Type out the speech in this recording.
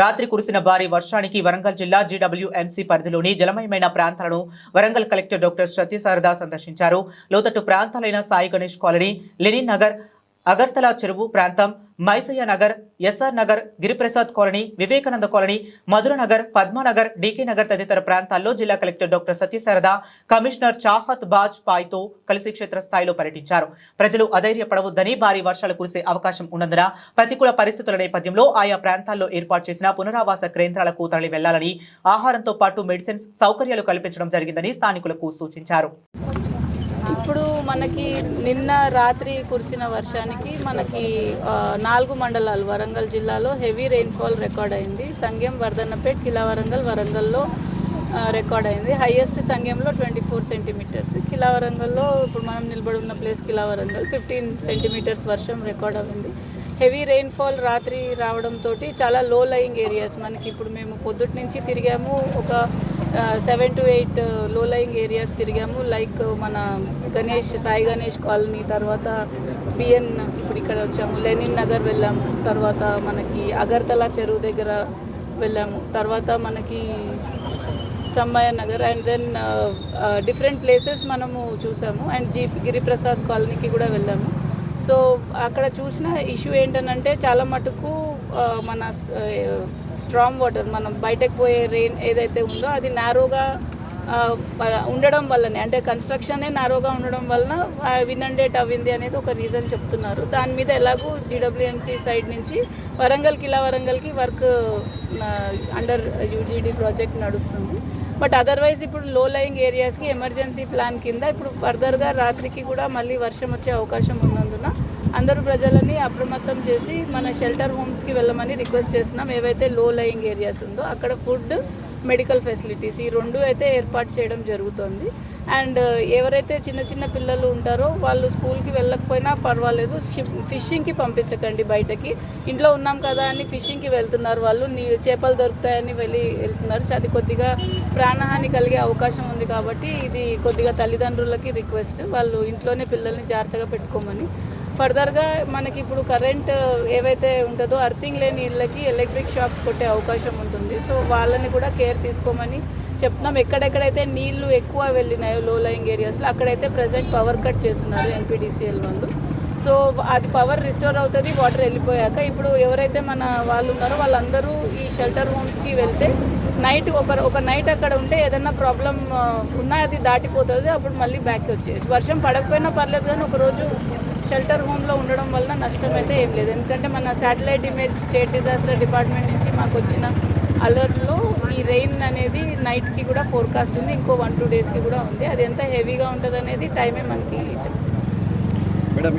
రాత్రి కురిసిన భారీ వర్షానికి వరంగల్ జిల్లా జీడబ్ల్యూఎంసీ పరిధిలోని జలమయమైన ప్రాంతాలను వరంగల్ కలెక్టర్ డాక్టర్ సత్యసారదా సందర్శించారు. లోతట్టు ప్రాంతాలైన సాయి గణేష్ కాలనీ లెనిన్ నగర్ అగర్తలా చెరువు ప్రాంతం Maisayya Nagar SR Nagar Giriprasad colony Vivekananda colony Madhura Nagar Padmanagar DK Nagar తదితర ప్రాంతాల్లో జిల్లా collector doctor Satyasarada commissioner Chahat Baj పాయ్తో కలిసి క్షేత్రస్థాయిలో పర్యటించారు. ప్రజలు అధైర్యపడవద్దని భారీ వర్షాలు కురిసే అవకాశం ఉన్నందున ప్రతికూల పరిస్థితుల నేపథ్యంలో ఆయా ప్రాంతాల్లో ఏర్పాటు చేసిన పునరావాస కేంద్రాలకు తరలి వెళ్ళాలని ఆహారంతో పాటు మెడిసిన్స్ సౌకర్యాలు కల్పించడం జరిగిందని స్థానికులకు సూచించారు. ఇప్పుడు మనకి నిన్న రాత్రి కురిసిన వర్షానికి మనకి నాలుగు మండలాలు వరంగల్ జిల్లాలో హెవీ రెయిన్ఫాల్ రికార్డ్ అయింది. సంఘం వర్ధన్నపేట్ కిలా వరంగల్ వరంగల్లో రికార్డ్ అయింది. హైయెస్ట్ సంఘంలో ట్వంటీ ఫోర్ సెంటీమీటర్స్ కిలా వరంగల్లో ఇప్పుడు మనం నిలబడి ఉన్న place Qila Warangal fifteen centimetres వర్షం రికార్డ్ అయింది. హెవీ రెయిన్ఫాల్ రాత్రి రావడంతో చాలా లో లయింగ్ ఏరియాస్ మనకి ఇప్పుడు మేము పొద్దుటి నుంచి తిరిగాము. ఒక సెవెన్ టు ఎయిట్లో లయింగ్ ఏరియాస్ తిరిగాము. లైక్ మన గణేష్ సాయి గణేష్ కాలనీ తర్వాత బిఎన్ ఇప్పుడు ఇక్కడ వచ్చాము. లెనిన్ నగర్ వెళ్ళాము తర్వాత మనకి అగర్తల చెరువు దగ్గర వెళ్ళాము. తర్వాత మనకి Sammayya Nagar and then different places మనము చూసాము. అండ్ జీ గిరిప్రసాద్ కాలనీకి కూడా వెళ్ళాము. సో అక్కడ చూసిన ఇష్యూ ఏంటనంటే చాలా మటుకు మన స్ట్రాంగ్ వాటర్ మనం బయటకు పోయే రెయిన్ ఏదైతే ఉందో అది నారోగా ఉండడం వల్లనే అంటే కన్స్ట్రక్షనే నారోగా ఉండడం వలన వినండేట్ అవ్వింది అనేది ఒక రీజన్ చెప్తున్నారు. దాని మీద ఎలాగో జీడబ్ల్యూఎంసీ సైడ్ నుంచి వరంగల్ కిలా వరంగల్కి వర్క్ అండర్ యూజీడీ ప్రాజెక్ట్ నడుస్తుంది. బట్ అదర్వైజ్ ఇప్పుడు లో లయింగ్ ఏరియాస్కి ఎమర్జెన్సీ ప్లాన్ కింద ఇప్పుడు ఫర్దర్గా రాత్రికి కూడా మళ్ళీ వర్షం వచ్చే అవకాశం ఉన్నందున అందరూ ప్రజలని అప్రమత్తం చేసి మన షెల్టర్ హోమ్స్కి వెళ్ళమని రిక్వెస్ట్ చేస్తున్నాం. ఏవైతే లో లయింగ్ ఏరియాస్ ఉందో అక్కడ ఫుడ్ మెడికల్ ఫెసిలిటీస్. ఈ రెండు అయితే ఏర్పాటు చేయడం జరుగుతుంది. అండ్ uh, ఎవరైతే చిన్న చిన్న పిల్లలు ఉంటారో వాళ్ళు స్కూల్కి వెళ్ళకపోయినా పర్వాలేదు. ఫిషింగ్కి పంపించకండి బయటకి. ఇంట్లో ఉన్నాం కదా అని ఫిషింగ్కి వెళ్తున్నారు వాళ్ళు. నీ చేపలు దొరుకుతాయని వెళ్ళి వెళ్తున్నారు. అది కొద్దిగా ప్రాణహాని కలిగే అవకాశం ఉంది కాబట్టి ఇది కొద్దిగా తల్లిదండ్రులకి రిక్వెస్ట్. వాళ్ళు ఇంట్లోనే పిల్లల్ని జాగ్రత్తగా పెట్టుకోమని ఫర్దర్గా మనకి ఇప్పుడు కరెంట్ ఏవైతే ఉంటుందో అర్థింగ్ లేని ఇళ్ళకి ఎలక్ట్రిక్ షాక్స్ కొట్టే అవకాశం ఉంటుంది. సో వాళ్ళని కూడా కేర్ తీసుకోమని చెప్తున్నాం. ఎక్కడెక్కడైతే నీళ్ళు ఎక్కువ వెళ్ళినాయో లో లయింగ్ ఏరియాస్లో అక్కడైతే ప్రజెంట్ పవర్ కట్ చేస్తున్నారు ఎన్పిడిసిఎల్ వాళ్ళు. సో అది పవర్ రిస్టోర్ అవుతుంది వాటర్ వెళ్ళిపోయాక. ఇప్పుడు ఎవరైతే మన వాళ్ళు ఉన్నారో వాళ్ళందరూ ఈ షెల్టర్ హోమ్స్కి వెళ్తే నైట్ ఒక ఒక నైట్ అక్కడ ఉంటే ఏదైనా ప్రాబ్లం uh, ఉన్నా అది దాటిపోతుంది అప్పుడు మళ్ళీ బ్యాక్ వచ్చేసి వర్షం పడకపోయినా పర్లేదు కానీ ఒకరోజు షెల్టర్ హోమ్లో ఉండడం వలన నష్టం అయితే ఏం లేదు. ఎందుకంటే మన satellite image state disaster department నుంచి మాకు వచ్చిన అలర్ట్లో ఈ రెయిన్ అనేది నైట్కి కూడా ఫోర్కాస్ట్ ఉంది. ఇంకో వన్ టూ డేస్కి కూడా ఉంది. అది ఎంత హెవీగా ఉంటుంది అనేది టైమే మనకి చెప్తుంది. మేడం